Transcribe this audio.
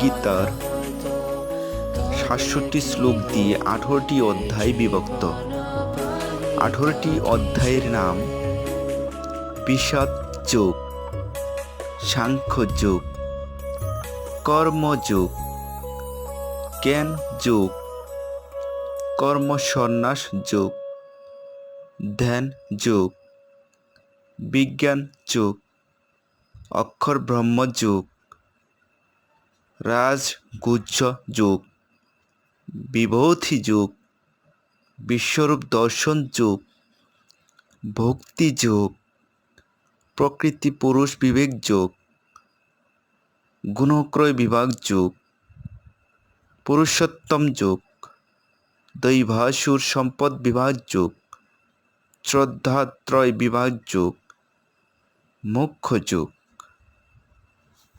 গীতার সাতষট্টি শ্লোক দিয়ে আঠারোটি অধ্যায় বিভক্ত। আঠারোটি অধ্যায়ের নাম বিষাদ যোগ সাংখ্য যোগ কর্মযোগ জ্ঞান যোগ কর্মসন্ন্যাস যোগ ধ্যান যোগ বিজ্ঞান যোগ অক্ষর ব্রহ্ম যোগ রাজগুজ্জ যুগ বিভূতি যুগ বিশ্বরূপ দর্শন যুগ ভক্তি যোগ প্রকৃতি পুরুষ বিবেক যোগ গুণক্রয় বিভাগ যোগ পুরুষোত্তম যোগ দৈভাসুর সম্পদ বিভাগ যোগ শ্রদ্ধাত্রয় বিভাগ যোগ মুখ্য যোগ